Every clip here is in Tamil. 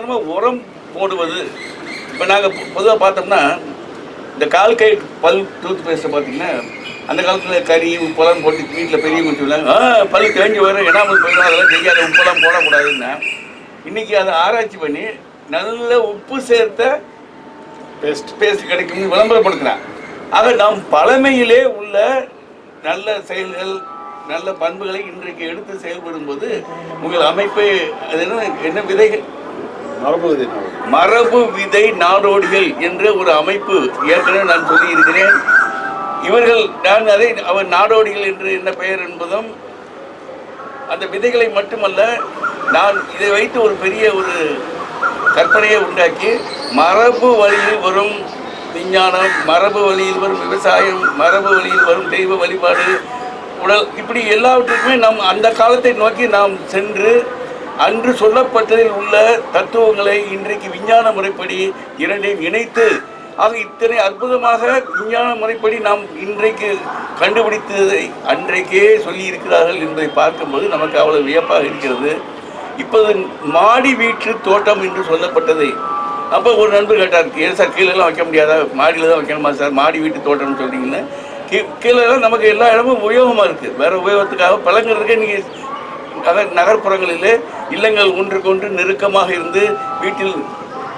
சாதாரணமாக உரம் போடுவது. இப்போ நாங்கள் பொதுவாக பார்த்தோம்னா இந்த கால் கை பல் டூத் பேஸ்ட்டை பார்த்தீங்கன்னா அந்த காலத்தில் கறி உப்பெல்லாம் போட்டு வீட்டில் பெரியவங்க சொல்லுவாங்க பல் தேஞ்சு வரும் எனாமல் போயிடும் அதெல்லாம் செய்யாத உப்பெல்லாம் போடக்கூடாதுன்னா இன்றைக்கி அதை ஆராய்ச்சி பண்ணி நல்ல உப்பு சேர்த்த பேஸ்ட் பேஸ்ட் கிடைக்கும் விளம்பரப்படுத்துகிறான் ஆக நாம் பழமையிலே உள்ள நல்ல செயல்கள் நல்ல பண்புகளை இன்றைக்கு எடுத்து செயல்படும்போது உங்கள் அமைப்பை அது என்ன என்ன விதைகள்? மரபு விதை மரபு விதை நாடோடிகள் என்ற ஒரு அமைப்பு ஏற்கனவே நான் சொல்லி இருக்கிறேன் இவர்கள் நான் அதை அவர் நாடோடிகள் என்று என்ன பெயர் என்பதும் அந்த விதைகளை மட்டுமல்ல நான் இதை வைத்து ஒரு பெரிய ஒரு கற்பனையை உண்டாக்கி மரபு வழியில் வரும் விஞ்ஞானம் மரபு வழியில் வரும் விவசாயம் மரபு வழியில் வரும் தெய்வ வழிபாடு உடல் இப்படி எல்லாவற்றுக்குமே நாம் அந்த காலத்தை நோக்கி நாம் சென்று அன்று சொல்லப்பட்டதில் உள்ள தத்துவங்களை இன்றைக்கு விஞ்ஞான முறைப்படி இரண்டையும் இணைத்து ஆக இத்தனை அற்புதமாக விஞ்ஞான முறைப்படி நாம் இன்றைக்கு கண்டுபிடித்ததை அன்றைக்கே சொல்லி இருக்கிறார்கள் என்பதை பார்க்கும்போது நமக்கு அவ்வளவு வியப்பாக இருக்கிறது. இப்போது மாடி வீட்டு தோட்டம் என்று சொல்லப்பட்டதை அப்போ ஒரு நண்பர் கேட்டார் ஏன் சார் கீழெல்லாம் வைக்க முடியாதா? மாடியில் தான் வைக்கணுமா சார்? மாடி வீட்டு தோட்டம்னு சொல்கிறீங்கன்னு கீ நமக்கு எல்லா இடமும் உபயோகமாக இருக்குது வேறு உபயோகத்துக்காக பழங்கிறதுக்கே நீங்கள் நகர் நகர்ப்புறங்களிலே இல்லங்கள் ஒன்றுக்கொன்று நெருக்கமாக இருந்து வீட்டில்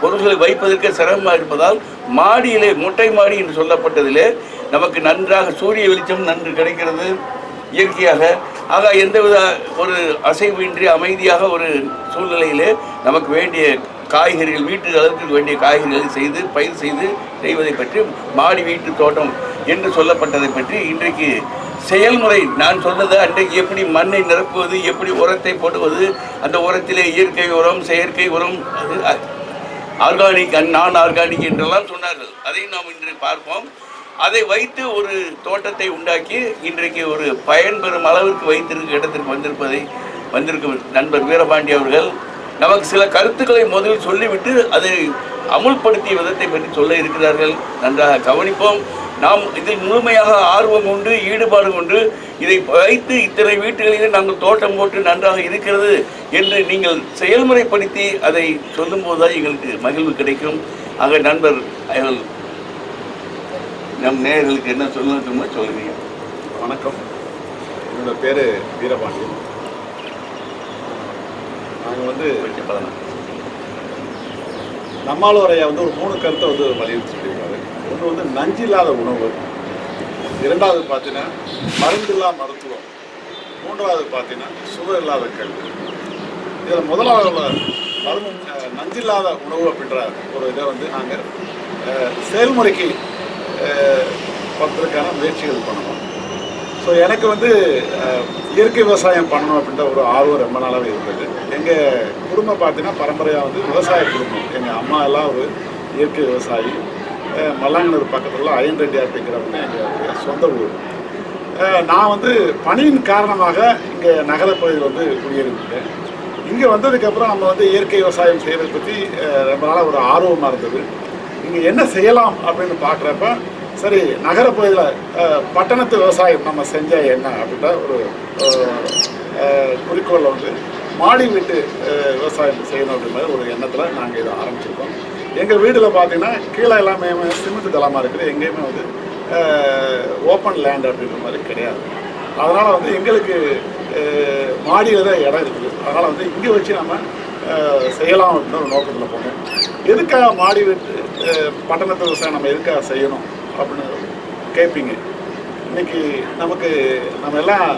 பொருள்களை வைப்பதற்கு சிரமமாக இருப்பதால் மாடியிலே மொட்டை மாடி என்று சொல்லப்பட்டதிலே நமக்கு நன்றாக சூரிய வெளிச்சம் நன்று கிடைக்கிறது இயற்கையாக. ஆக எந்தவித ஒரு அசைவின்றி அமைதியாக ஒரு சூழ்நிலையிலே நமக்கு வேண்டிய காய்கறிகள் வீட்டு அளவுக்கு வேண்டிய காய்கறிகளை செய்து பயிர் செய்து செய்வதை பற்றி மாடி வீட்டு தோட்டம் என்று சொல்லப்பட்டதை பற்றி இன்றைக்கு செயல்முறை. நான் சொன்னது அன்றைக்கு எப்படி மண்ணை நிரப்புவது எப்படி உரத்தை போடுவது அந்த உரத்திலே இயற்கை உரம் செயற்கை உரம் அது ஆர்கானிக் அண்ட் நான் ஆர்கானிக் என்றெல்லாம் சொன்னார்கள். அதையும் நாம் இன்று பார்ப்போம். அதை வைத்து ஒரு தோட்டத்தை உண்டாக்கி இன்றைக்கு ஒரு பயன்பெறும் அளவிற்கு வைத்திருக்க இடத்திற்கு வந்திருப்பதை வந்திருக்கும் நண்பர் வீரபாண்டி அவர்கள் நமக்கு சில கருத்துக்களை முதலில் சொல்லிவிட்டு அதை அமுல்படுத்திய விதத்தை பற்றி சொல்ல இருக்கிறார்கள். நன்றாக கவனிப்போம். நாம் இதில் முழுமையாக ஆர்வம் கொண்டு ஈடுபாடு கொண்டு இதை வைத்து இத்தனை வீட்டுகளிலே நாங்கள் தோட்டம் போட்டு நன்றாக இருக்கிறது என்று நீங்கள் செயல்முறைப்படுத்தி அதை சொல்லும்போது தான் எங்களுக்கு மகிழ்வு கிடைக்கும். ஆக நண்பர் அவர்கள் நம் நேயர்களுக்கு என்ன சொல்லணும்னு சொல்லுங்க. வணக்கம். என்னோட பேர் வீரபாண்டியன். நாங்கள் வந்து நம்மாழ்வாரையா வந்து ஒரு மூணு கருத்தை வந்து வலியுறுத்தி சொல்லியிருக்காரு ஒன்று வந்து நஞ்சில்லாத உணவு. இரண்டாவது பார்த்தீங்கன்னா மருந்தில்லா மருத்துவம். மூன்றாவது பார்த்தீங்கன்னா சுவர் இல்லாத கல்வி. இதில் முதலாவது மருந்து நஞ்சில்லாத உணவு அப்படின்ற ஒரு இதை வந்து நாங்கள் செயல்முறைக்கு அஹ், பண்றதுக்கான முயற்சிகள் பண்ணணும். ஸோ எனக்கு வந்து இயற்கை விவசாயம் பண்ணணும் அப்படின்ற ஒரு ஆர்வம் ரொம்ப நாளாகவே இருந்தது. எங்கள் குடும்பம் பார்த்தீங்கன்னா பரம்பரையாக வந்து விவசாய குடும்பம். எங்கள் அம்மா எல்லாம் ஒரு இயற்கை விவசாயி. மல்லாங்கனூர் பக்கத்தில் அயன் ரெட்டி அப்படிங்கிறவங்க எங்கள் சொந்த ஊர். நான் வந்து பணியின் காரணமாக இங்கே நகரப்பகுதியில் வந்து குடியிருந்தேன். இங்கே வந்ததுக்கப்புறம் நம்ம வந்து இயற்கை விவசாயம் செய்கிறத பற்றி ரொம்ப நாளாக ஒரு ஆர்வமாக இருந்தது. இங்கே என்ன செய்யலாம் அப்படின்னு பார்க்குறப்ப சரி நகரப்பகுதியில் பட்டணத்து விவசாயம் நம்ம செஞ்சால் என்ன அப்படின்ற ஒரு குறிக்கோளில் வந்து மாடி வீட்டு விவசாயம் செய்யணும் அப்படின்ற ஒரு எண்ணத்தில் நாங்கள் இதை ஆரம்பிச்சிருக்கோம். எங்கள் வீட்டில் பார்த்தீங்கன்னா கீழே எல்லாமே சிமெண்ட் தளமாக இருக்குது. எங்கேயுமே வந்து ஓப்பன் லேண்ட் அப்படின்ற மாதிரி கிடையாது. அதனால் வந்து எங்களுக்கு மாடியில் தான் இடம் இருக்குது. அதனால் வந்து இங்கே வச்சு நம்ம செய்யலாம் அப்படின்னு ஒரு நோக்கத்தில் போனோம். எதுக்காக மாடி வீட்டு பட்டணத்து விவசாயம் நம்ம எதுக்காக செய்யணும்? அப்படின்னு கேட்பீங்க. இன்னைக்கு நமக்கு நம்ம எல்லாம்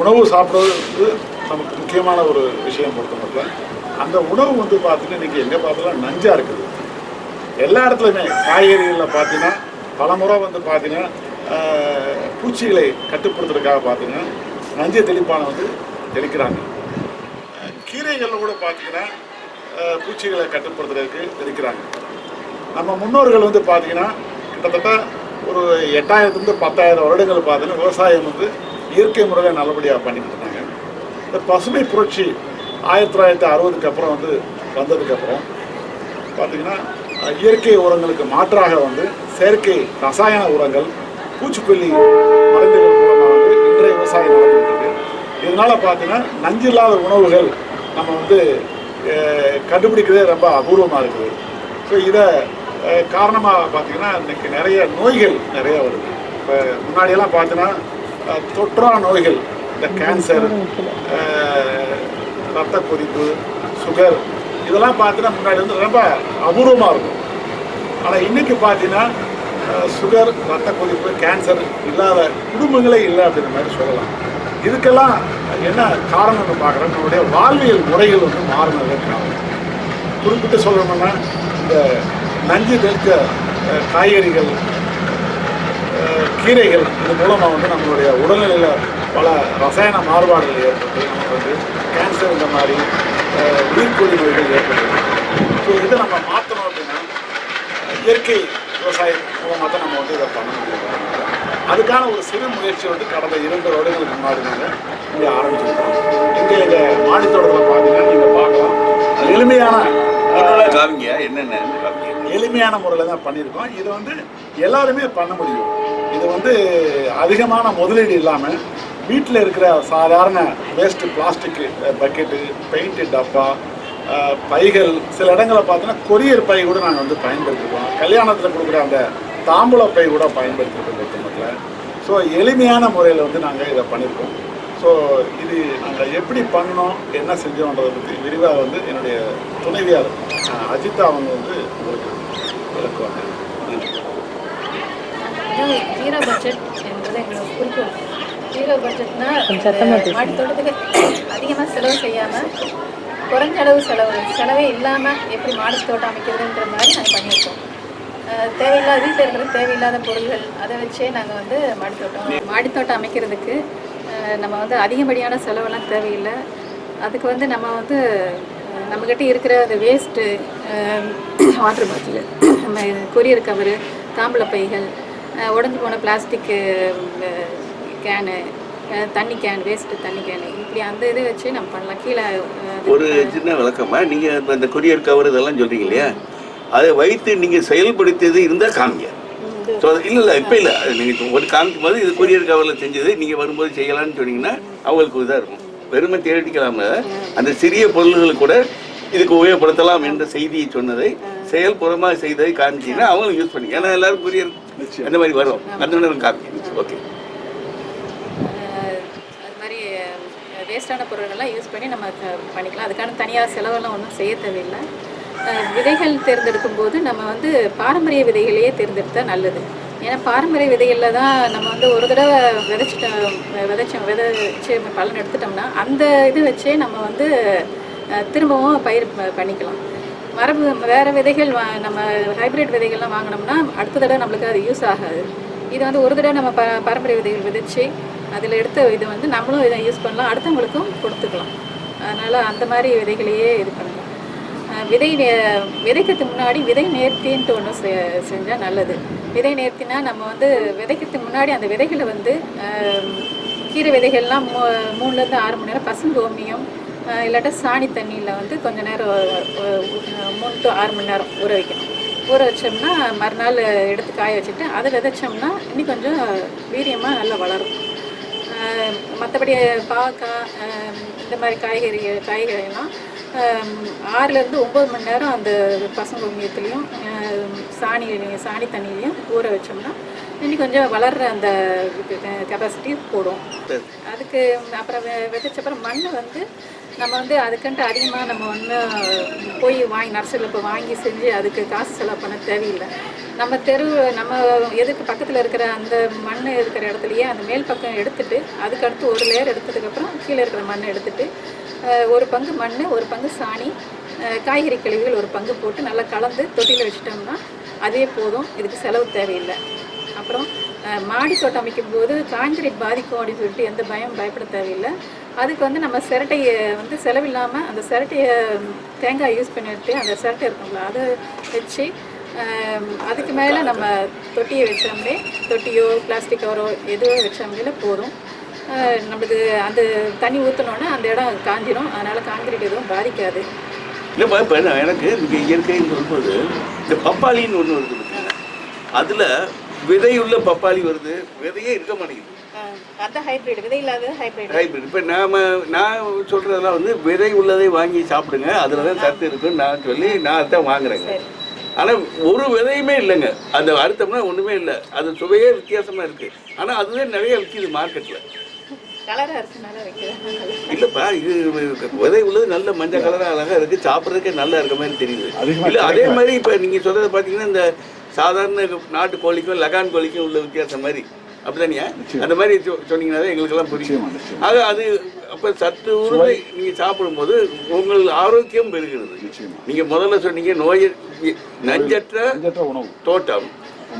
உணவு சாப்பிட்றது வந்து நமக்கு முக்கியமான ஒரு விஷயம் பொறுத்த மட்டும் அந்த உணவு வந்து பார்த்தீங்கன்னா இன்றைக்கி எங்கே பார்த்தாலும் நஞ்சாக இருக்குது. எல்லா இடத்துலையுமே காய்கறிகளில் பார்த்தீங்கன்னா பலமுறை வந்து பார்த்தீங்கன்னா பூச்சிகளை கட்டுப்படுத்துறதுக்காக பார்த்தீங்கன்னா நஞ்சை தெளிப்பானை வந்து தெளிக்கிறாங்க. கீரைகளில் கூட பார்த்தீங்கன்னா பூச்சிகளை கட்டுப்படுத்துறதுக்கு தெளிக்கிறாங்க. நம்ம முன்னோர்கள் வந்து பார்த்தீங்கன்னா கிட்டத்தட்ட ஒரு எட்டாயிரத்துலேருந்து பத்தாயிரம் வருடங்கள் பார்த்தீங்கன்னா விவசாயம் வந்து இயற்கை முறையில் நல்லபடியாக பண்ணிட்டு இருந்தாங்க இந்த பசுமை புரட்சி ஆயிரத்தி தொள்ளாயிரத்தி அறுபதுக்கு அப்புறம் வந்து வந்ததுக்கப்புறம் பார்த்திங்கன்னா இயற்கை உரங்களுக்கு மாற்றாக வந்து செயற்கை ரசாயன உரங்கள் பூச்சிக்கொல்லி மருந்துகள் மூலமாக வந்து இன்றைய விவசாயம் நடந்துகிட்டு இதனால் பார்த்தீங்கன்னா நஞ்சு இல்லாத உணவுகள் நம்ம வந்து கண்டுபிடிக்கிறதே ரொம்ப அபூர்வமாக இருக்குது. ஸோ இதை காரணமாக பார்த்தீங்கன்னா இன்றைக்கி நிறைய நோய்கள் நிறைய வருது. இப்போ முன்னாடியெல்லாம் பார்த்தீங்கன்னா தொற்றா நோய்கள் இந்த கேன்சர் ரத்த கொதிப்பு சுகர் இதெல்லாம் பார்த்தீங்கன்னா முன்னாடி வந்து ரொம்ப அபூர்வமாக இருக்கும். ஆனால் இன்றைக்கி பார்த்தீங்கன்னா சுகர் ரத்த கொதிப்பு கேன்சர் இல்லாத குடும்பங்களே இல்லை அப்படின்ற மாதிரி சொல்லலாம். இதுக்கெல்லாம் என்ன காரணம்னு பார்க்குறோம். நம்மளுடைய வாழ்வியல் முறைகள் வந்து மாறினதுக்கு காரணம். குறிப்பிட்டு சொல்லணும்னா இந்த நஞ்சு தெளித்த காய்கறிகள் கீரைகள் இது மூலமாக வந்து நம்மளுடைய உடல்நிலையில் பல ரசாயன மாறுபாடுகள் ஏற்பட்டு நமக்கு வந்து கேன்சர் இந்த மாதிரி அஹ், உயிர்கொல்லி நோய்கள் ஏற்படுது. ஸோ இதை நம்ம மாற்றணும் அப்படின்னா இயற்கை விவசாயம் மூலமாக தான் நம்ம வந்து இதை பண்ண முடியும் அதுக்கான ஒரு சிறு முயற்சி வந்து கடந்த இரண்டு வருடங்களுக்கு முன்னாடி நாங்கள் இங்கே ஆரம்பிச்சிருக்கோம். இங்கே எங்கள் மாடித்தோட்டத்தில் பார்த்தீங்கன்னா நீங்கள் பார்க்கலாம். எளிமையான காமிங்க என்னென்ன எளிமையான முறையில் தான் பண்ணியிருக்கோம். இது வந்து எல்லாருமே பண்ண முடியும். இது வந்து அதிகமான முதலீடு இல்லாமல் வீட்டில் இருக்கிற சாதாரண வேஸ்ட்டு பிளாஸ்டிக் பக்கெட்டு பெயிண்ட் டப்பா பைகள் சில இடங்களில் பார்த்தீங்கன்னா கொரியர் பை கூட நாங்கள் வந்து பயன்படுத்திருக்கோம். கல்யாணத்தில் கொடுக்குற அந்த தாம்பூல பை கூட பயன்படுத்திருக்கோம் இந்த குடும்பத்தில் ஸோ எளிமையான முறையில் வந்து நாங்கள் இதை பண்ணியிருக்கோம். ஸோ இது நாங்கள் எப்படி பண்ணோம் என்ன செஞ்சோன்றதை பற்றி விரிவாக வந்து என்னுடைய துணைவியார் அஜிதா அவங்க வந்து உங்களுக்கு விளக்குவாங்க. ஜீரோ பட்ஜெட் என்பது எங்களோட குறிக்கோள் ஜீரோ பட்ஜெட்னா சத்தமா பேசுங்க. மாடி தோட்டத்துக்கு அதிகமாக செலவு செய்யாமல் குறைஞ்ச அளவு செலவு செலவே இல்லாமல் எப்படி மாடி தோட்டம் அமைக்கிறதுன்ற மாதிரி நாங்கள் பண்ணியிருக்கோம். தேவையில்லாத வீட்டில் இருக்கிற தேவையில்லாத பொருள்கள் அதை வச்சே நாங்கள் வந்து மாடித்தோட்டம் மாடித்தோட்டம் அமைக்கிறதுக்கு நம்ம வந்து அதிகப்படியான செலவெல்லாம் தேவையில்லை. அதுக்கு வந்து நம்ம வந்து நம்மக்கிட்ட இருக்கிற அந்த வேஸ்ட்டு வாட்டர் பாட்டில் நம்ம கொரியர் கவரு தாம்பூல பைகள் உடஞ்சி போன பிளாஸ்டிக்கு கேனு தண்ணி கேன் வேஸ்ட்டு தண்ணி கேனு இப்படி அந்த இதை வச்சு நம்ம பண்ணலாம். கீழே ஒரு சின்ன விளக்கமா நீங்கள் இப்ப இந்த கொரியர் கவர் இதெல்லாம் சொல்கிறீங்க இல்லையா? அதை வைத்து நீங்கள் செயல்படுத்தியது இருந்தால் காமிங்க. ஸோ இல்ல இல்ல இப்ப இல்ல. அது நீங்க இப்ப ஒரு காமிக்கும் போது இது கொரியர் கவர்ல செஞ்சது நீங்க வரும்போது செய்யலாம்னு சொன்னீங்கன்னா அவங்களுக்கு இதா இருக்கும். வெறுமை தேடிக்கலாம அந்த சிறிய பொருள்கள் கூட இதுக்கு உபயோகப்படுத்தலாம் என்ற செய்தியை சொன்னதை செயல்புறமா செய்ததை காமிச்சீங்கன்னா அவங்களும் யூஸ் பண்ணி ஏன்னா எல்லாரும் கொரியர் அந்த மாதிரி வரும். அந்த நேரம் காமிங்க ஓகே அது மாதிரி வேஸ்டான பொருட்கள்லாம் யூஸ் பண்ணி நம்ம பண்ணிக்கலாம். அதுக்கான தனியாக செலவெல்லாம் ஒன்றும் செய்ய தேவையில்லை. விதைகள் தேர்ந்தெடுக்கும் போது நம்ம வந்து பாரம்பரிய விதைகளையே தேர்ந்தெடுத்தா நல்லது. ஏன்னா பாரம்பரிய விதைகளில் தான் நம்ம வந்து ஒரு தடவை விதைச்சிட்டோம் விதைச்சோம் விதைச்சு பலன் எடுத்துட்டோம்னா அந்த இது வச்சே நம்ம வந்து திரும்பவும் பயிர் பண்ணிக்கலாம். மரபு வேறு விதைகள் வா நம்ம ஹைப்ரிட் விதைகள்லாம் வாங்கினோம்னா அடுத்த தடவை நம்மளுக்கு அது யூஸ் ஆகாது. இது வந்து ஒரு தடவை நம்ம ப பாரம்பரிய விதைகள் விதைச்சு அதில் எடுத்த இது வந்து நம்மளும் இதை யூஸ் பண்ணலாம் அடுத்தவங்களுக்கும் கொடுத்துக்கலாம். அதனால் அந்த மாதிரி விதைகளையே இது பண்ணலாம். விதை நே- விதைக்கிறதுக்கு முன்னாடி விதை நேர்த்தின்ட்டு ஒன்று செ செஞ்சால் நல்லது. விதை நேர்த்தினா நம்ம வந்து விதைக்கிறதுக்கு முன்னாடி அந்த விதைகளை வந்து கீரை விதைகள்லாம் மூ மூணுலேருந்து ஆறு மணி நேரம் பசுங்கோமியம் இல்லாட்டா சாணி தண்ணியில் வந்து கொஞ்ச நேரம் மூணு டு ஆறு மணி நேரம் ஊற வைக்கணும். ஊற வச்சோம்னா மறுநாள் எடுத்து காய வச்சுட்டு அதை விதைச்சோம்னா இன்னும் கொஞ்சம் வீரியமாக நல்லா வளரும். மற்றபடி பாவக்காய் இந்த மாதிரி காய்கறி காய்கறிலாம் ஆறுலேருந்து ஒம்பது மணி நேரம் அந்த பசுங்கொங்கியத்துலேயும் சாணி சாணி தண்ணியிலையும் ஊற வச்சோம்னா இன்னும் கொஞ்சம் வளர்கிற அந்த கெப்பாசிட்டி போடும். அதுக்கு அப்புறம் வெ- விதைச்சப்பறம் மண் வந்து நம்ம வந்து அதுக்குன்ட்டு அதிகமாக நம்ம ஒன்று போய் வாங்கி நர்சரியில் போய் வாங்கி செஞ்சு அதுக்கு காசு செலவு பண்ண தேவையில்லை. நம்ம தெரு நம்ம எதுக்கு பக்கத்தில் இருக்கிற அந்த மண் இருக்கிற இடத்துலையே அந்த மேல் பக்கம் எடுத்துட்டு அதுக்கடுத்து ஒரு லேயர் எடுத்ததுக்கப்புறம் கீழே இருக்கிற மண்ணை எடுத்துட்டு ஒரு பங்கு மண் ஒரு பங்கு சாணி காய்கறி கழிவுகள் ஒரு பங்கு போட்டு நல்லா கலந்து தொட்டியில் வச்சுட்டோம்னா அதே போதும் இதுக்கு செலவு தேவையில்லை. அப்புறம் அஹ், மாடி தோட்டம் அமைக்கும் போது கான்கிரீட் பாதிக்கும் அப்படின்னு சொல்லிட்டு எந்த பயம் பயப்பட தேவையில்லை. அதுக்கு வந்து நம்ம சிரட்டையை வந்து செலவில்லாமல் அந்த சிரட்டையை தேங்காய் யூஸ் பண்ணிட்டு அந்த சிரட்டை இருக்கும்ல அதை வச்சு அதுக்கு மேலே நம்ம தொட்டியை வச்சோம்லே தொட்டியோ பிளாஸ்டிக் கவரோ எதுவோ வச்சோம்லே போதும். நம்மளுக்கு அந்த தண்ணி ஊற்றினோன்னா அந்த இடம் காஞ்சிரும். அதனால் காங்கிரீட் எதுவும் பாதிக்காது. இல்லைப்பா இப்போ எனக்கு இங்கே இயற்கைன்னு சொல்லும்போது இந்த பப்பாளின்னு ஒன்று இருக்குது. அதில் விதையுள்ள பப்பாளி வருது விதையே இருக்க மாட்டேங்குது. அந்த ஹைபிரிட் விதை இல்லாத ஹைபிரிட் ஹைபிரிட் இப்போ நாம நான் சொல்கிறதெல்லாம் வந்து விதை உள்ளதை வாங்கி சாப்பிடுங்க அதில் தான் சத்து இருக்குன்னு நான் சொல்லி நான் அதான் வாங்குறேங்க. சரி. ஆனால் ஒரு விதையுமே இல்லைங்க. அந்த அறுத்தம்னா ஒன்றுமே இல்லை. அது சுவையே வித்தியாசமாக இருக்குது ஆனால் அதுதான் நிறைய விற்கிது மார்க்கெட்டில் கலரா இருக்குனால வைக்கிறேன் இல்லைப்பா இது விதை உள்ளது நல்ல மஞ்சள் கலராக அழகாக இருக்குது சாப்பிட்றதுக்கே நல்லா இருக்க மாதிரி தெரியுது. இல்லை அதே மாதிரி இப்போ நீங்கள் சொல்கிறத பார்த்தீங்கன்னா இந்த சாதாரண நாட்டு கோழிக்கும் லகான் கோழிக்கும் உள்ள வித்தியாசம் மாதிரி. அப்படிதானியா அந்த மாதிரி சொன்னீங்கன்னா தான் எங்களுக்கெல்லாம் புரியும். ஆக அது அப்போ சத்து உணவை நீங்கள் சாப்பிடும்போது உங்கள் ஆரோக்கியம் பெறுகிறது நீங்கள் முதல்ல சொன்னீங்க நோய் நஞ்சற்ற உணவு. தோட்டம்.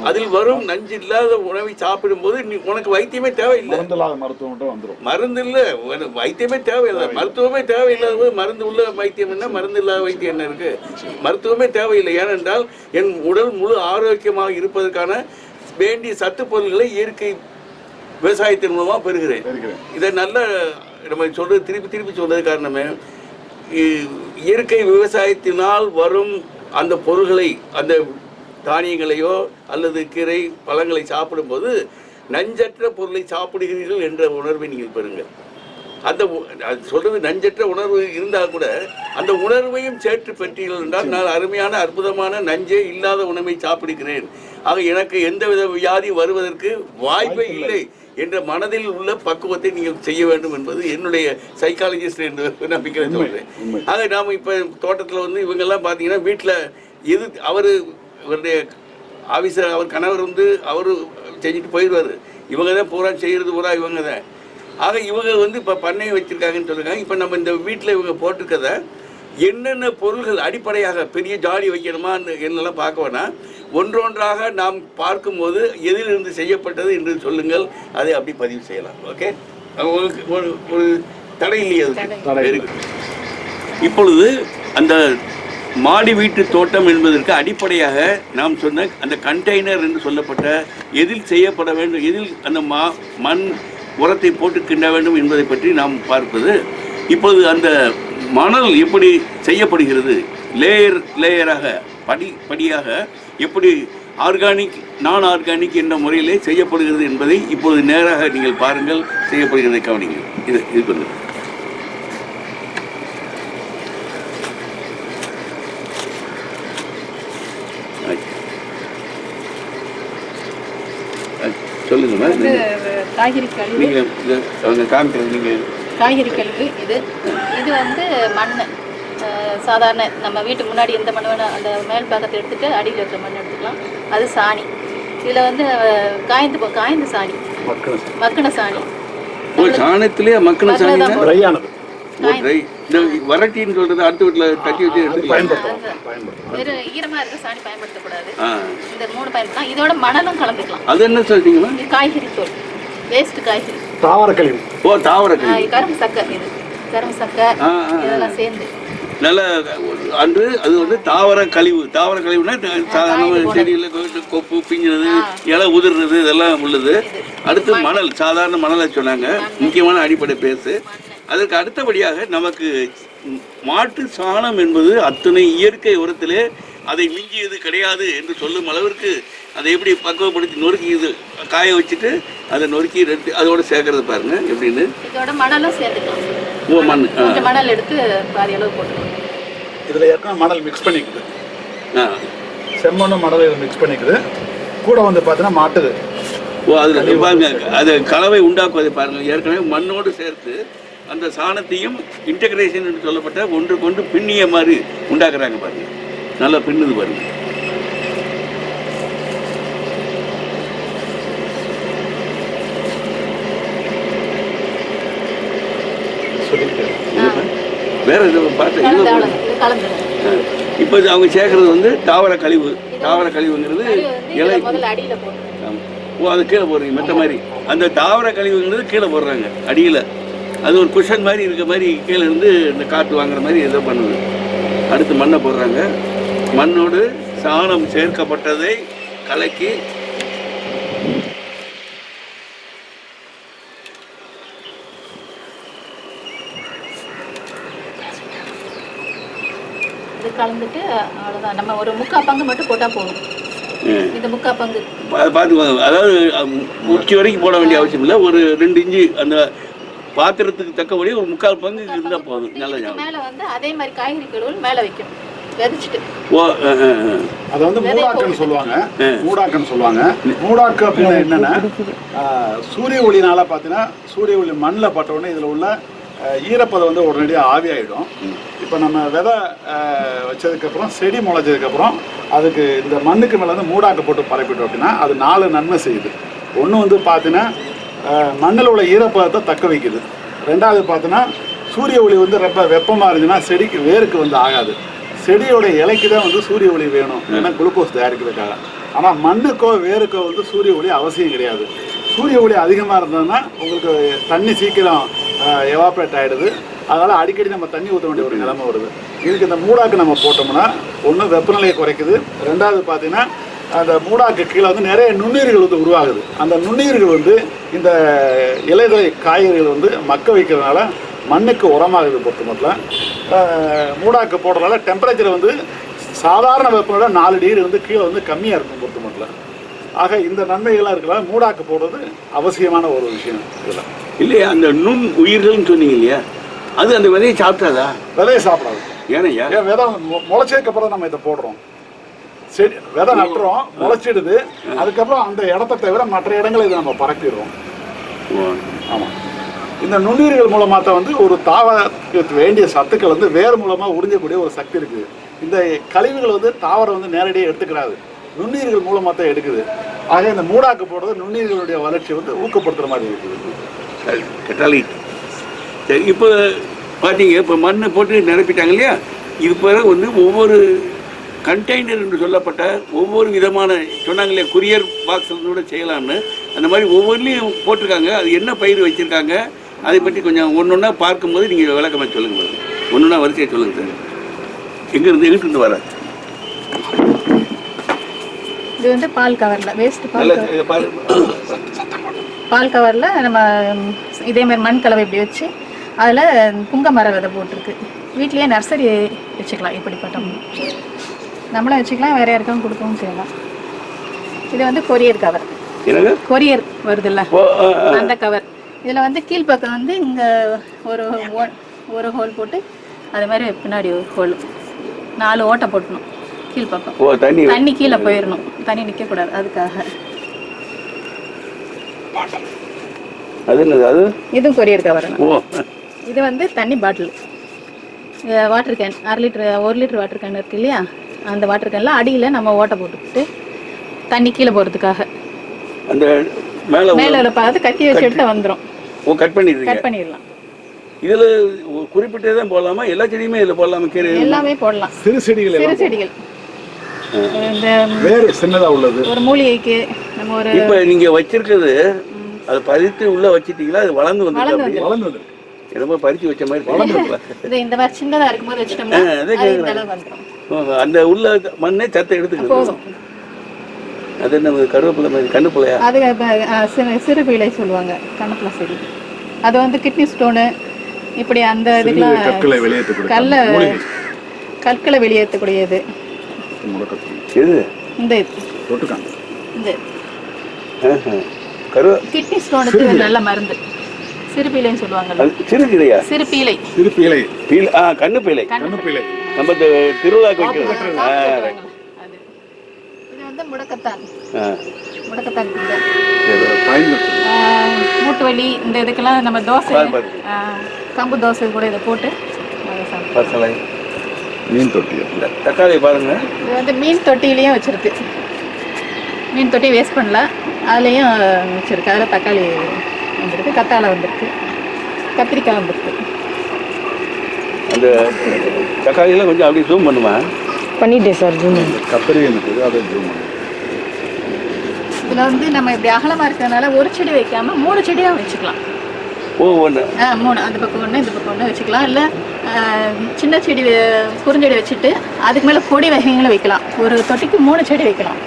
அதில் வரும் நஞ்சு இல்லாத உணவை சாப்பிடும்போது நீ உனக்கு வைத்தியமே தேவையில்லை. மருத்துவம் வந்துடும் மருந்து இல்லை உனக்கு வைத்தியமே தேவையில்லை. மருத்துவமே தேவையில்லாத போது மருந்து உள்ள வைத்தியம் என்ன? மருந்து இல்லாத வைத்தியம் என்ன இருக்கு? மருத்துவமே தேவையில்லை. ஏனென்றால் என் உடல் முழு ஆரோக்கியமாக இருப்பதற்கான வேண்டிய சத்து பொருள்களை இயற்கை விவசாயத்தின் மூலமாக பெறுகிறேன். இதை நல்ல நம்ம சொல்றது திருப்பி திருப்பி சொல்றது காரணமே இயற்கை விவசாயத்தினால் வரும் அந்த பொருள்களை அந்த தானியங்களையோ அல்லது கீரை பழங்களை சாப்பிடும்போது நஞ்சற்ற பொருளை சாப்பிடுகிறீர்கள் என்ற உணர்வை நீங்கள் பெறுங்கள். அந்த சொல்றது நஞ்சற்ற உணர்வு இருந்தால் கூட அந்த உணர்வையும் சேர்த்து பெற்றீர்கள் என்றால் நான் அருமையான அற்புதமான நஞ்சே இல்லாத உணவை சாப்பிடுகிறேன். ஆக எனக்கு எந்தவித வியாதி வருவதற்கு வாய்ப்பே இல்லை என்ற மனதில் உள்ள பக்குவத்தை நீங்கள் செய்ய வேண்டும் என்பது என்னுடைய சைக்காலஜிஸ்ட் என்று நம்பிக்கை உண்மை. ஆக நாம் இப்போ தோட்டத்தில் வந்து இவங்கெல்லாம் பார்த்தீங்கன்னா வீட்டில் எது அவர் இவருடைய ஆஃபீஸர் அவர் கணவர் வந்து அவர் செஞ்சுட்டு போயிடுவார். இவங்க தான் பூரா செய்கிறது பூரா இவங்க தான் ஆக இவங்க வந்து இப்போ பண்ணை வச்சுருக்காங்கன்னு சொல்லியிருக்காங்க. இப்போ நம்ம இந்த வீட்டில் இவங்க போட்டிருக்கத என்னென்ன பொருள்கள் அடிப்படையாக பெரிய ஜாடி வைக்கணுமா என்னெல்லாம் பார்க்க வேணாம். ஒன்றொன்றாக நாம் பார்க்கும்போது எதிலிருந்து செய்யப்பட்டது என்று சொல்லுங்கள். அதை அப்படி பதிவு செய்யலாம். ஓகே? ஒரு ஒரு தடை இல்லையே. இப்பொழுது அந்த மாடி வீட்டு தோட்டம் என்பதற்கு அடிப்படையாக நாம் சொன்ன அந்த கண்டெய்னர் என்று சொல்லப்பட்ட எதில் செய்யப்பட வேண்டும் எதில் அந்த மா மண் உரத்தை போட்டு கிண்ட வேண்டும் என்பதை பற்றி நாம் பார்ப்பது. இப்பொழுது அந்த மணல் எப்படி செய்யப்படுகிறது? லேயர் லேயராக படி படியாக எப்படி ஆர்கானிக் நான் ஆர்கானிக் என்ற முறையிலே செய்யப்படுகிறது என்பதை இப்பொழுது நேராக நீங்கள் பாருங்கள் செய்யப்படுகிறதை கவனிங்க இது இது பண்ணுங்கள் சொல்லுங்கம்மா வந்து காய்கறி கழிவு. நீங்க இது அவங்க காமிக்கிறது நீங்க காய்கறி கழிவு இது. இது வந்து மண் சாதாரண நம்ம வீட்டுக்கு முன்னாடி எந்த மண் அந்த மேல் பாகத்தை எடுத்துட்டு அடியில் இருக்கிற மண் எடுத்துக்கலாம். அது சாணி. இதில் வந்து காய்ந்து போ காய்ந்த சாணி. மக்கின சாணி. ஓ சாணத்திலே மக்கள் மக்கின சாணி இந்த வரட்டின்னு சொல்றது அடுத்த வீட்டில் தட்டி வச்சு எடுத்துக்கலாம். பயன்படுத்தலாம் பயன்படுத்தலாம். வெறும் ஈரமாக இருக்க சாணி பயன்படுத்தக்கூடாது. ஆ. இந்த மூணு பயன்படுத்தலாம். இதோட மணலும் கலந்துக்கலாம். அது என்ன சொல்றீங்களா இது காய்கறி தோல். வேஸ்ட் காய்கறி. தாவர கழிவு ஓ தாவர கழிவு இது கரும்பு சக்கை இது. கரும்பு சக்கை ஆ, ஆ, ஆ. இதெல்லாம் சேர்ந்து. நல்ல அன்று அது வந்து தாவர கழிவு தாவர கழிவுனா சாதாரண செடியில் கொப்பு பிஞ்சுறது இலை உதிர்றது இதெல்லாம் உள்ளது. அடுத்து மணல். சாதாரண மணலை சொன்னாங்க. முக்கியமான அடிப்படை பேசு. அதற்கு அடுத்தபடியாக நமக்கு மாட்டு சாணம் என்பது அத்தனை இயற்கை உரத்திலே அதை மிஞ்சியது கிடையாது என்று சொல்லும் அளவிற்கு அதை எப்படி பக்குவப்படுத்தி நொறுக்கி இது காய வச்சுட்டு அதை நொறுக்கி ரெண்டு அதோட சேர்க்கறது பாருங்க எப்படின்னு. இதோட மணலும் சேர்த்துக்கலாம். ஓ மண் மணல் எடுத்து பாதி அளவு போட்டுக்கலாம். இதில் ஏற்கனவே மணல் மிக்ஸ் பண்ணிக்குது. ஆ. செம்மண்ணும் மணல் இதை மிக்ஸ் பண்ணிக்குது. கூட வந்து பார்த்தீங்கன்னா மாட்டுது. ஓ அதில் பாருங்க அது கலவை உண்டாக்குவதை பாருங்க ஏற்கனவே மண்ணோடு சேர்த்து அந்த சாணத்தையும் இன்டகிரேஷன் என்று சொல்லப்பட்ட ஒன்று கொண்டு பின்னிய மாதிரி உண்டாக்குறாங்க பாருங்க. நல்லா பின்னுது பாருங்க. வேற பார்த்து இது கலந்துடும் இப்போ அவங்க சேர்க்கறது வந்து தாவர கழிவு. தாவர கழிவுங்கிறது இலை. ஓ அது கீழே போடுறீங்க மெத்த மாதிரி. அந்த தாவர கழிவுங்கிறது கீழே போடுறாங்க அடியில். அது ஒரு குஷன் மாதிரி இருக்க மாதிரி கீழே இருந்து இந்த காற்று வாங்குற மாதிரி ஏதோ பண்ணுது. அடுத்து மண்ணை போடுறாங்க. மண்ணோடு சாணம் சேர்க்கப்பட்டதை கலக்கி கலந்துட்டு அவ்வளோதான் நம்ம ஒரு முக்கால் பங்கு மட்டும் போட்டால் போதும். இந்த முக்கா பங்கு. பார்த்துக்கோங்க அதாவது அம், உச்சி வரைக்கும் போட வேண்டிய அவசியம் இல்லை. ஒரு ரெண்டு இன்ச்சு அந்த பாத்திரத்துக்கு தக்கபடி ஒரு முக்கால் பங்கு இருந்தால் போதும். நல்ல மேல வந்து அதே மாதிரி காய்கறி கழுவல் மேல வைக்கணும். அதை வந்து மூடாக்குன்னு சொல்லுவாங்க. மூடாக்குன்னு சொல்லுவாங்க. மூடாக்கு அப்படின்னா என்னன்னா சூரிய ஒளினால பார்த்தீங்கன்னா சூரிய ஒளி மண்ணில் பட்ட உடனே இதில் உள்ள ஈரப்பதம் வந்து உடனடியாக ஆவியாயிடும் இப்போ நம்ம விதை வச்சதுக்கப்புறம் செடி முளைச்சதுக்கப்புறம் அதுக்கு இந்த மண்ணுக்கு மேலே வந்து மூடாக்கு போட்டு பரப்பிட்டோம் அப்படின்னா அது நாலு நன்மை செய்யுது. ஒன்று வந்து பார்த்தீங்கன்னா மண்ணில் உள்ள ஈரப்பதத்தை தக்க வைக்குது. ரெண்டாவது பார்த்தோன்னா சூரிய ஒளி வந்து ரொம்ப வெப்பமாக இருந்துச்சுன்னா செடிக்கு வேருக்கு வந்து ஆகாது. செடியோட இலைக்கு தான் வந்து சூரிய ஒளி வேணும் ஏன்னா குளுக்கோஸ் தயாரிக்கிறதுக்காக. ஆனால் மண்ணுக்கோ வேருக்கோ வந்து சூரிய ஒளி அவசியம் கிடையாது. சூரிய ஒளி அதிகமாக இருந்ததுன்னா உங்களுக்கு தண்ணி சீக்கிரம் எவாப்ரேட் ஆகிடுது அதனால் அடிக்கடி நம்ம தண்ணி ஊற்ற வேண்டிய ஒரு நிலைமை வருது. இதுக்கு இந்த மூடாக்கு நம்ம போட்டோம்னா ஒன்று வெப்பநிலையை குறைக்குது. ரெண்டாவது பார்த்தீங்கன்னா அந்த மூடாக்கு கீழே வந்து நிறைய நுண்ணுயிர்கள் வந்து உருவாகுது. அந்த நுண்ணுயிர்கள் வந்து இந்த இலைதலை காய்கறிகள் வந்து மக்க வைக்கிறதுனால மண்ணுக்கு உரமாகுது பொறுத்த மட்டும் மூடாக்கு போடுறதுனால டெம்பரேச்சர் வந்து சாதாரண வெப்பநிலை நாலு டிகிரி வந்து கீழே வந்து கம்மியாக இருக்கும் பொறுத்த மட்டும் ஆக இந்த நன்மைகள்லாம் இருக்கிறதால மூடாக்கு போடுறது அவசியமான ஒரு விஷயம் இதில். இல்லையா? அந்த நுண் உயிர்கள்னு சொன்னீங்க இல்லையா? அது அந்த விதையை சாப்பிட்டாதா? விதையை சாப்பிடாது. ஏனையா? ஏன் விதை மு- முளைச்சதுக்கு அப்புறம் நம்ம இதை போடுறோம். செடி விதை நட்டுறோம் முளைச்சிடுது. அதுக்கப்புறம் அந்த இடத்த தவிர மற்ற இடங்களை இதை நம்ம பரப்பிடுறோம். ஆமாம் இந்த நுண்ணுயிர்கள் மூலமாக தான் வந்து ஒரு தாவரத்துக்கு வேண்டிய சத்துக்கள் வந்து வேர் மூலமாக உறிஞ்சக்கூடிய ஒரு சக்தி இருக்குது இந்த கழிவுகள் வந்து தாவரம் வந்து நேரடியாக எடுத்துக்கிறாது. நுண்ணுயிர்கள் மூலமாக தான் எடுக்குது. ஆக இந்த மூடாக்கு போடுறது நுண்ணுயிர்களுடைய வளர்ச்சியை வந்து ஊக்கப்படுத்துகிற மாதிரி இருக்குது. சரி இப்போ பார்த்தீங்க இப்போ மண்ணை போட்டு நிரப்பிட்டாங்க இல்லையா? இது பிறகு வந்து ஒவ்வொரு கண்டெய்னர் என்று சொல்லப்பட்ட ஒவ்வொரு விதமான சொன்னாங்க இல்லையா குரியர் பாக்ஸில் கூட செய்யலாம்னு. அந்த மாதிரி ஒவ்வொன்றிலையும் போட்டிருக்காங்க. அது என்ன பயிர் வச்சுருக்காங்க? அதை பற்றி கொஞ்சம் ஒன்று ஒன்றா பார்க்கும்போது நீங்கள் விளக்கமாக சொல்லுங்கள் ஒன்று ஒன்றா வரிசையாக சொல்லுங்கள் சார். எங்கேருந்து எங்கிட்டு வர? இது வந்து பால் கவர்ல வேஸ்ட் பால் பால். கவர்ல நம்ம இதே மாதிரி மண் கலவை இப்படி வச்சு அதுல புங்க மர விதை போட்டிருக்கு. வீட்லயே நர்சரி வச்சுக்கலாம் இப்படிப்பட்ட. நம்மளும் வச்சுக்கலாம் வேற யாருக்கும் கொடுக்கவும் செய்யலாம். இது வந்து கொரியர் கவர் என்னங்க? கொரியர் வருதுல்ல. அந்த கவர் இதில் வந்து கீழ்ப்பக்கம் வந்து இங்கே ஒரு ஒரு ஹோல் போட்டு அது மாதிரி பின்னாடி ஒரு ஹோல் நாலு ஓட்டை போட்டணும் கீழ்ப்பக்கம். தண்ணி. தண்ணி கீழே போயிடணும் தண்ணி நிற்கக்கூடாது அதுக்காக. அது என்னது அது? இதுவும் கொரியர் கவர் இது வந்து தண்ணி பாட்டில் வாட்டர் கேன் அரை லிட்டர் ஒரு லிட்டர் வாட்டர் கேன் இருக்கு இல்லையா? அந்த வாட்டர் கேனில் அடியில் நம்ம ஓட்டை போட்டுக்கிட்டு தண்ணி கீழே போகிறதுக்காக அந்த மேலே மேலே பார்த்து கத்தி வச்சு எடுத்து வந்துடும் ஓ கட் பண்ணிடுறீங்க. கட் பண்ணிடலாம். இதுல குறிப்பிட்டே தான் போடலாமா? எல்லா செடியுமே இதுல போடலாமா? கீரை எல்லாமே போடலாம். சிறு செடிகள் சிறு செடிகள். இந்த வேறு சின்னதாக உள்ளது. ஒரு மூலிகைக்கு நம்ம ஒரு இப்ப நீங்க வச்சிருக்கிறது அதை பறித்து உள்ள வச்சிட்டீங்களா? அது வளர்ந்து வந்து வளர்ந்து வளர்ந்தது ரொம்ப பறிச்சு வச்ச மாதிரி இது இந்த மாதிரி சின்னதா இருக்கும்போது வச்சிட்டோம்னா அந்த உள்ள மண்ணே சத்தை எடுத்துக்கிறது போதும். அது என்ன கருவேப்பிலை மாதிரி கண்ணுப்பிள்ளையா அது சிறு சிறு பீலை சொல்லுவாங்க கணக்குல செடி. அது வந்து கிட்னி ஸ்டோனு இப்படி அந்த இதுக்கெல்லாம் கற்களை வெளியேற்றக்கூடிய கல்ல கற்களை வெளியேற்றக்கூடியது. எது? இந்த இது. இந்த கிட்னி ஸ்டோனுக்கு இது நல்ல மருந்து. சிறு பீலைன்னு சொல்லுவாங்கல்ல. அது சிறுகிடையா சிறு பீலை ஆ கண்ணு பீலை நம்ம இந்த திருவிழாக்கு. அது. இது வந்து முடக்கத்தான். முடக்கத்தான் மூட்டு வலி இந்த இதுக்கெல்லாம் நம்ம தோசை கம்பு தோசை கூட இதை போட்டு. பசலை. மீன் தொட்டி இந்த தக்காளி பாருங்க. இது வந்து மீன் தொட்டிலையும் வச்சிருக்கு. மீன் தொட்டி வேஸ்ட் பண்ணல. அதுலேயும் வச்சிருக்கு. அதில் தக்காளி வந்திருக்கு கத்தாழை வந்திருக்கு கத்திரிக்காய் வந்திருக்கு. அந்த தக்காளியெல்லாம் கொஞ்சம் அப்படியே ஜூம் பண்ணுமா? பண்ணிட்டேன் சார் ஜூம் கத்திரிக்காய் இருக்குது அதை ஜூம். இதில் வந்து நம்ம இப்படி அகலமாக இருக்கிறதுனால ஒரு செடி வைக்காம மூணு செடியாக வச்சுக்கலாம். ஓ ஒன்று ஆ மூணு அந்த பக்கம் ஒன்று இந்த பக்கம் ஒன்று வச்சுக்கலாம். இல்லை சின்ன செடி குறுஞ்செடி வச்சுட்டு அதுக்கு மேலே கொடி வகைகளும் வைக்கலாம். ஒரு தொட்டிக்கு மூணு செடி வைக்கலாம்.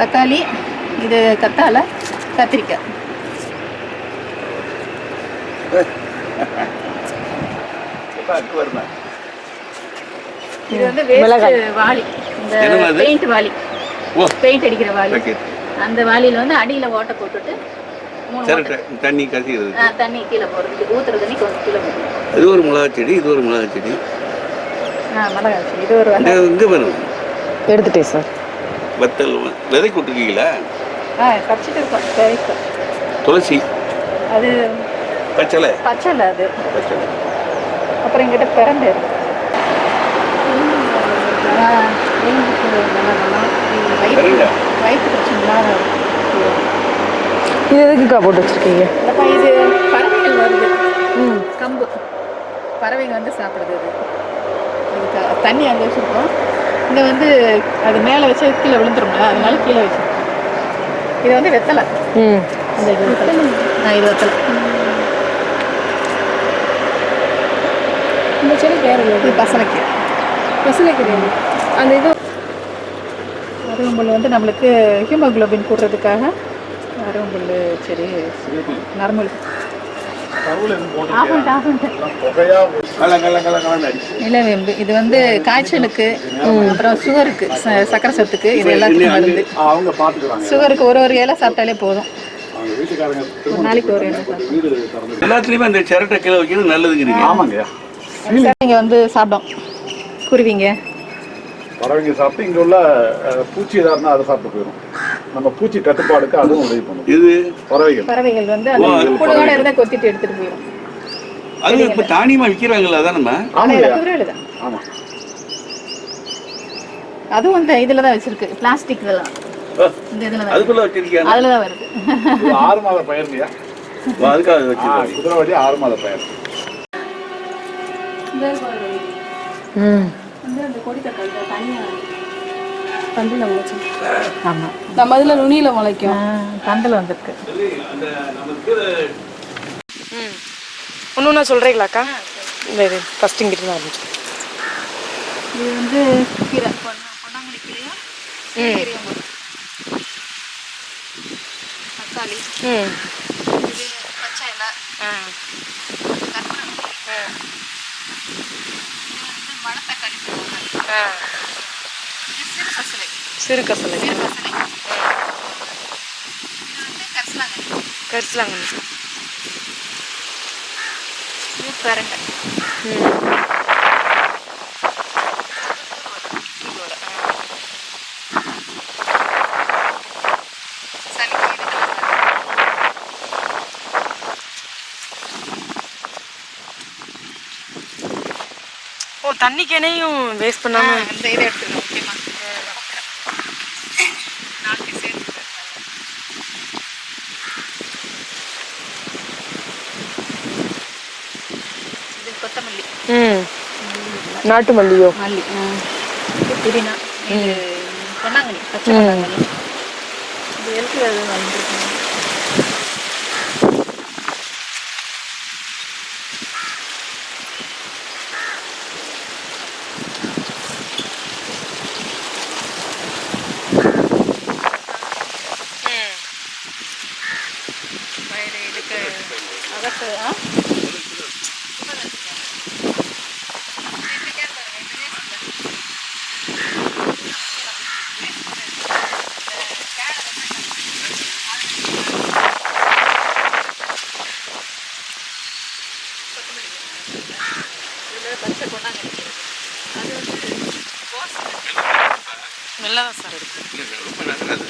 தக்காளி இது கத்தாழை கத்திரிக்காய் இது வந்து வேஸ்ட் வாளி. இந்த? பெயிண்ட் வாளி. ஓ. பெயிண்ட் அடிக்கிற வாளி. அந்த வாளியில வந்து அடியில ஓட்டை போட்டுட்டு தண்ணி கசிகிறது ஆ, தண்ணி கீழே போடுறதுக்கு ஊத்துற தண்ணி கொஞ்சம் கீழே இது ஒரு மிளகா செடி இது ஒரு மிளகா செடி. ஆ மிளகாய் செடி. இது ஒரு இந்த வகை இங்கே வரும் எடுத்துட்டேன் சார். வத்தல் விதை கொட்டிருக்கீங்களா ஆ பறிச்சுட்டு இருக்கோம் தேவைக்கு துளசி. அது பச்சலை. பச்சை அது. பச்சலை. அப்புறம் எங்கிட்ட பிறந்து. வயிற்று பிரச்சனைலாம் இது எதுக்குக்கா போட்டு வச்சிருக்கீங்க? இது பறவைகள் வருது. ம். கம்பு. பறவைங்க வந்து சாப்பிடுது இதுக்கு தண்ணி அங்கே வச்சுருக்கோம். இங்கே வந்து அது மேலே வச்சு கீழே விழுந்துரும்ல அதனால கீழே வச்சிருக்கோம். இது வந்து வெத்தலை. ம். இந்த இது வெத்தலை. ஆ இது வெத்தலை. இந்த செடி பேர் இது பசலைக்கீரை. பசலைக்கீரை. அந்த இது அருவம்புல் வந்து நம்மளுக்கு ஹீமோகுளோபின் கூட்டுறதுக்காக அருவம்புல் செடி நரம்பு நிலவேம்பு இது வந்து காய்ச்சலுக்கு அப்புறம் சுகருக்கு ச- சக்கரை சத்துக்கு இது எல்லாத்துக்கும் மருந்து. சுகருக்கு ஒரு ஒரு இலை சாப்பிட்டாலே போதும். நாளைக்கு ஒரு எல்லாத்துலேயுமே அந்த சிரட்டை கீழே வைக்கிறது நல்லதுங்கிறீங்க. ஆமாங்கய்யா இங்கே வந்து சாப்பிடும். குருவிங்க. பறவைங்க சாப்பிட்டு இங்க உள்ள பூச்சி ஏதா இருந்தா அதை சாப்பிட்டு போயிடும் நம்ம பூச்சி கட்டுப்பாடுக்கு அதுவும் உதவி பண்ணும். இது? பறவைகள். பறவைகள் வந்து அந்த புழுவோட இருந்தால் கொத்திட்டு எடுத்துட்டு போயிடும் அது இப்போ தானியமாக விற்கிறாங்களா அதான் நம்ம? ஆமா. அதுவும் இந்த இதில் தான் வச்சிருக்கு பிளாஸ்டிக் இதெல்லாம். இந்த இதில் தான் அதுக்குள்ளே வச்சிருக்காங்க அதில் தான் வருது ஆறு மாத பயிர்லையா அதுக்காக அதை வச்சிருக்காங்க குதிரைவாடி ஆறு மாத பயிர் ம். வந்து அந்த கொடி தக்காளி தனியாக தண்டில் முளைச்சு ஆமாம் நம்ம இதில் நுனியில் முளைக்கும். தண்டில் வந்திருக்கு. ம். ஒன்று ஒன்றா சொல்கிறீங்களாக்கா இந்த இது ஃபஸ்ட் இங்கிட்டு தான் ஆரம்பிச்சு இது வந்து கீரை. பொன்னா பொன்னாங்கண்ணி கீரையும் ம். கீரையும் வரும். தக்காளி. ம். இது பச்சை இலை. ஆ. ஆ. இது வந்து மணத்தக்காளி சொல்லுவாங்க ஆ. பசலை சிறு கசலை சிறு பசலை இது வந்து கரிசலாங்கண்ணி. பிரண்டை. ஓ தண்ணிக்கேனையும் வேஸ்ட் பண்ணாம ஆ, இந்த இதை எடுத்துக்கணும் முக்கியமாக கொத்தமல்லி நாட்டு மல்லியோ மல்லி புதினா பொன்னாங்கண்ணி பச்சை இது எதுக்கு அது வந்துருக்கோம் ம் பயிறு இதுக்கு அகத்து ஆ பச்சை பொன்னாங்கண்ணி அது வந்து நல்லா தான் சார் இருக்கு. ரொம்ப நல்லது.